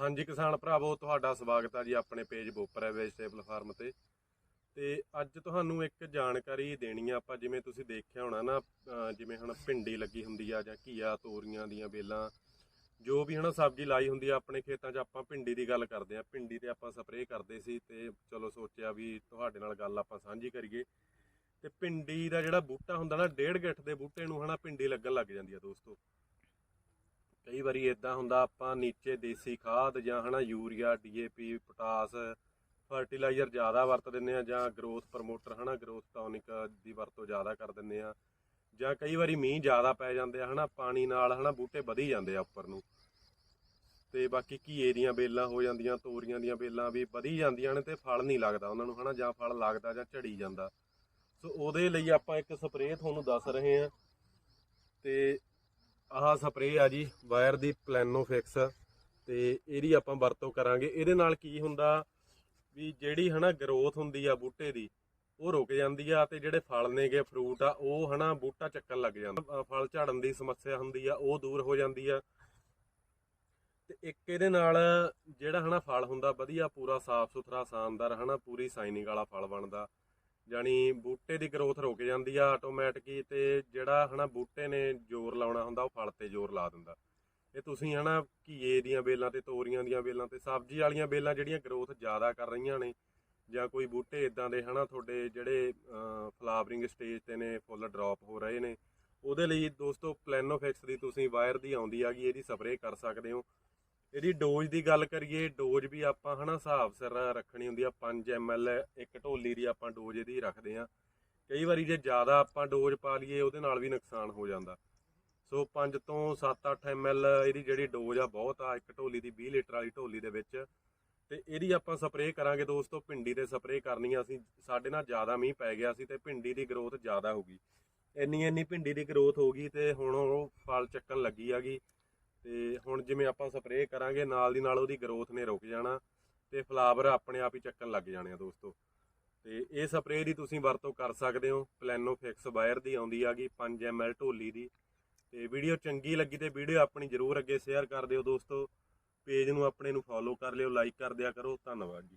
ਹਾਂਜੀ ਕਿਸਾਨ ਭਰਾਵੋ, ਤੁਹਾਡਾ ਸਵਾਗਤ ਹੈ ਜੀ ਆਪਣੇ ਪੇਜ ਬੋਪਰ ਹੈ ਵੈਜੀਟੇਬਲ ਫਾਰਮ ਤੇ। ਤੇ ਅੱਜ ਤੁਹਾਨੂੰ ਇੱਕ ਜਾਣਕਾਰੀ ਦੇਣੀ ਆ, ਆਪਾਂ ਜਿਵੇਂ ਤੁਸੀਂ ਦੇਖਿਆ ਹੋਣਾ ਨਾ, ਅਹ ਜਿਵੇਂ ਹੁਣ ਭਿੰਡੀ ਲੱਗੀ ਹੁੰਦੀ ਆ ਜਾਂ ਘੀਆ, ਤੋਰੀਆਂ ਦੀਆਂ ਵੇਲਾਂ, ਜੋ ਵੀ ਹਨਾ ਸਬਜ਼ੀ ਲਾਈ ਹੁੰਦੀ ਆ, ਆਪਣੇ ਖੇਤਾਂ 'ਚ ਆਪਾਂ ਭਿੰਡੀ ਦੀ ਗੱਲ ਕਰਦੇ ਆ। ਭਿੰਡੀ ਤੇ ਆਪਾਂ ਸਪਰੇਅ ਕਰਦੇ ਸੀ ਤੇ ਚਲੋ ਸੋਚਿਆ ਵੀ ਤੁਹਾਡੇ ਨਾਲ ਗੱਲ ਆਪਾਂ ਸਾਂਝੀ ਕਰੀਏ। ਤੇ ਭਿੰਡੀ ਦਾ ਜਿਹੜਾ ਬੂਟਾ ਹੁੰਦਾ ਨਾ, ਡੇਢ ਗਿੱਠ ਦੇ ਬੂਟੇ ਨੂੰ ਹਨਾ ਭਿੰਡੀ ਲੱਗਣ ਲੱਗ ਜਾਂਦੀ ਆ ਦੋਸਤੋ। ਕਈ ਵਾਰੀ ਇਦਾਂ ਹੁੰਦਾ, ਆਪਾਂ ਨੀਚੇ ਦੇਸੀ ਖਾਦ ਜਾਂ ਹਨਾ ਯੂਰੀਆ ਡੀਏਪੀ ਪੋਟਾਸ ਫਰਟੀਲਾਈਜ਼ਰ ਜ਼ਿਆਦਾ ਵਰਤ ਦਿੰਦੇ ਆ ਜਾਂ ਗਰੋਥ ਪ੍ਰਮੋਟਰ ਹਨਾ, ਗਰੋਥ ਟੌਨਿਕ ਦੀ ਵਰਤੋਂ ਜ਼ਿਆਦਾ ਕਰ ਦਿੰਦੇ ਆ ਜਾਂ ਕਈ ਵਾਰੀ ਮੀਂਹ ਜ਼ਿਆਦਾ ਪੈ ਜਾਂਦੇ ਆ ਹਨਾ, ਪਾਣੀ ਨਾਲ ਹਨਾ ਬੂਟੇ ਵਧੀ ਜਾਂਦੇ ਆ ਉੱਪਰ ਨੂੰ। ਤੇ ਬਾਕੀ ਘੀਏ ਦੀਆਂ ਬੇਲਾਂ ਹੋ ਜਾਂਦੀਆਂ, ਤੋਰੀਆਂ ਦੀਆਂ ਬੇਲਾਂ ਵੀ ਵਧੀ ਜਾਂਦੀਆਂ ਨੇ ਤੇ ਫਲ ਨਹੀਂ ਲੱਗਦਾ ਉਹਨਾਂ ਨੂੰ ਹਨਾ, ਜਾਂ ਫਲ ਲੱਗਦਾ ਜਾਂ ਝੜੀ ਜਾਂਦਾ। ਸੋ ਉਹਦੇ ਲਈ ਆਪਾਂ ਇੱਕ ਸਪਰੇਅ ਤੁਹਾਨੂੰ ਦੱਸ ਰਹੇ ਆ ਤੇ ਆਹ ਸਪਰੇਅ ਆ ਜੀ ਵਾਇਰ ਦੀ ਪਲੈਨੋ ਫਿਕਸ ਤੇ ਇਹਦੀ ਆਪਾਂ ਵਰਤੋਂ ਕਰਾਂਗੇ। ਇਹਦੇ ਨਾਲ ਕੀ ਹੁੰਦਾ ਵੀ ਜਿਹੜੀ ਹਨਾ ਗਰੋਥ ਹੁੰਦੀ ਆ ਬੂਟੇ ਦੀ, ਉਹ ਰੁਕ ਜਾਂਦੀ ਆ ਤੇ ਜਿਹੜੇ ਫਲ ਨੇਗੇ ਫਰੂਟ ਆ, ਉਹ ਹਨਾ ਬੂਟਾ ਚੱਕਣ ਲੱਗ ਜਾਂਦਾ। ਫਲ ਝੜਨ ਦੀ ਸਮੱਸਿਆ ਹੁੰਦੀ ਆ, ਉਹ ਦੂਰ ਹੋ ਜਾਂਦੀ ਆ। ਤੇ ਇੱਕ ਇਹਦੇ ਨਾਲ ਜਿਹੜਾ ਹਨਾ ਫਲ ਹੁੰਦਾ, ਵਧੀਆ ਪੂਰਾ ਸਾਫ਼ ਸੁਥਰਾ ਸ਼ਾਨਦਾਰ ਹਨਾ ਪੂਰੀ ਸਾਈਨਿੰਗ ਵਾਲਾ ਫਲ ਬਣਦਾ। ਜਾਨੀ ਬੂਟੇ ਦੀ ਗਰੋਥ ਰੁਕ ਜਾਂਦੀ ਆ ਆਟੋਮੈਟਿਕ ਤੇ ਜਿਹੜਾ ਹਨਾ ਬੂਟੇ ਨੇ ਜ਼ੋਰ ਲਾਉਣਾ ਹੁੰਦਾ, ਉਹ ਫਲ ਤੇ ਜ਼ੋਰ ਲਾ ਦਿੰਦਾ। ਇਹ ਤੁਸੀਂ ਹਨਾ ਘੀਏ ਦੀਆਂ ਬੇਲਾਂ ਤੇ ਤੋਰੀਆਂ ਦੀਆਂ ਬੇਲਾਂ ਤੇ ਸਬਜ਼ੀ ਵਾਲੀਆਂ ਬੇਲਾਂ ਜਿਹੜੀਆਂ ਗਰੋਥ ਜ਼ਿਆਦਾ ਕਰ ਰਹੀਆਂ ਨੇ, ਜਾਂ ਕੋਈ ਬੂਟੇ ਇਦਾਂ ਦੇ ਹਨਾ ਤੁਹਾਡੇ ਜਿਹੜੇ ਫਲਾਵਰਿੰਗ ਸਟੇਜ ਤੇ ਨੇ, ਫੁੱਲ ਡ੍ਰੌਪ ਹੋ ਰਹੇ ਨੇ, ਉਹਦੇ ਲਈ ਦੋਸਤੋ ਪਲੈਨੋਫਿਕਸ ਦੀ ਤੁਸੀਂ ਵਾਇਰ ਦੀ ਆਉਂਦੀ ਆਗੀ ਇਹਦੀ ਸਪਰੇਅ ਕਰ ਸਕਦੇ ਹੋ। ਇਹਦੀ ਡੋਜ਼ ਦੀ ਗੱਲ ਕਰੀਏ, ਡੋਜ਼ ਵੀ ਆਪਾਂ ਹਨਾ ਹਿਸਾਬ ਸਿਰ ਰੱਖਣੀ ਹੁੰਦੀ ਆ 5 ml ਇੱਕ ਢੋਲੀ ਦੀ ਆਪਾਂ ਡੋਜ਼ ਇਹਦੀ ਰੱਖਦੇ ਆ। ਕਈ ਵਾਰੀ ਜੇ ਜ਼ਿਆਦਾ ਆਪਾਂ ਡੋਜ਼ ਪਾ ਲਈਏ, ਉਹਦੇ ਨਾਲ ਵੀ ਨੁਕਸਾਨ ਹੋ ਜਾਂਦਾ। ਸੋ 5 ਤੋਂ 7-8 ml ਇਹਦੀ ਜਿਹੜੀ ਡੋਜ਼ ਆ, ਬਹੁਤ ਆ, ਇੱਕ ਢੋਲੀ ਦੀ 20 ਲੀਟਰ ਵਾਲੀ ਢੋਲੀ ਦੇ ਵਿੱਚ। ਤੇ ਇਹਦੀ ਆਪਾਂ ਸਪਰੇਅ ਕਰਾਂਗੇ ਦੋਸਤੋ, ਭਿੰਡੀ ਤੇ ਸਪਰੇਅ ਕਰਨੀ ਆ ਅਸੀਂ। ਸਾਡੇ ਨਾਲ ਜ਼ਿਆਦਾ ਮੀਂਹ ਪੈ ਗਿਆ ਸੀ ਤੇ ਭਿੰਡੀ ਦੀ ਗਰੋਥ ਜ਼ਿਆਦਾ ਹੋ ਗਈ। ਇੰਨੀ ਇੰਨੀ ਭਿੰਡੀ ਦੀ ਗਰੋਥ ਹੋ ਗਈ ਤੇ ਹੁਣ ਉਹ ਫਲ ਚੱਕਣ ਲੱਗੀ ਆਗੀ ਤੇ ਹੁਣ ਜਿਵੇਂ ਆਪਾਂ ਸਪਰੇਅ ਕਰਾਂਗੇ, ਨਾਲ ਦੀ ਨਾਲ ਉਹਦੀ ਗਰੋਥ ਨੇ ਰੁਕ ਜਾਣਾ ਤੇ ਫਲਾਵਰ ਆਪਣੇ ਆਪ ਹੀ ਚੱਕਣ ਲੱਗ ਜਾਣੇ ਆ ਦੋਸਤੋ। ਤੇ ਇਹ ਸਪਰੇਅ ਦੀ ਤੁਸੀਂ ਵਰਤੋਂ ਕਰ ਸਕਦੇ ਹੋ। ਪਲੈਨੋ ਫਿਕਸ ਵਾਇਰ ਦੀ ਆਉਂਦੀ ਆਗੀ 5 ml ਢੋਲੀ ਦੀ। ਤੇ ਵੀਡੀਓ ਚੰਗੀ ਲੱਗੀ ਤੇ ਵੀਡੀਓ ਆਪਣੀ ਜਰੂਰ ਅੱਗੇ ਸ਼ੇਅਰ ਕਰ ਦਿਓ ਦੋਸਤੋ। ਪੇਜ ਨੂੰ ਆਪਣੇ ਨੂੰ ਫੋਲੋ ਕਰ ਲਿਓ ਲਾਈਕ ਕਰ ਦਿਆ ਕਰੋ। ਧੰਨਵਾਦ ਜੀ।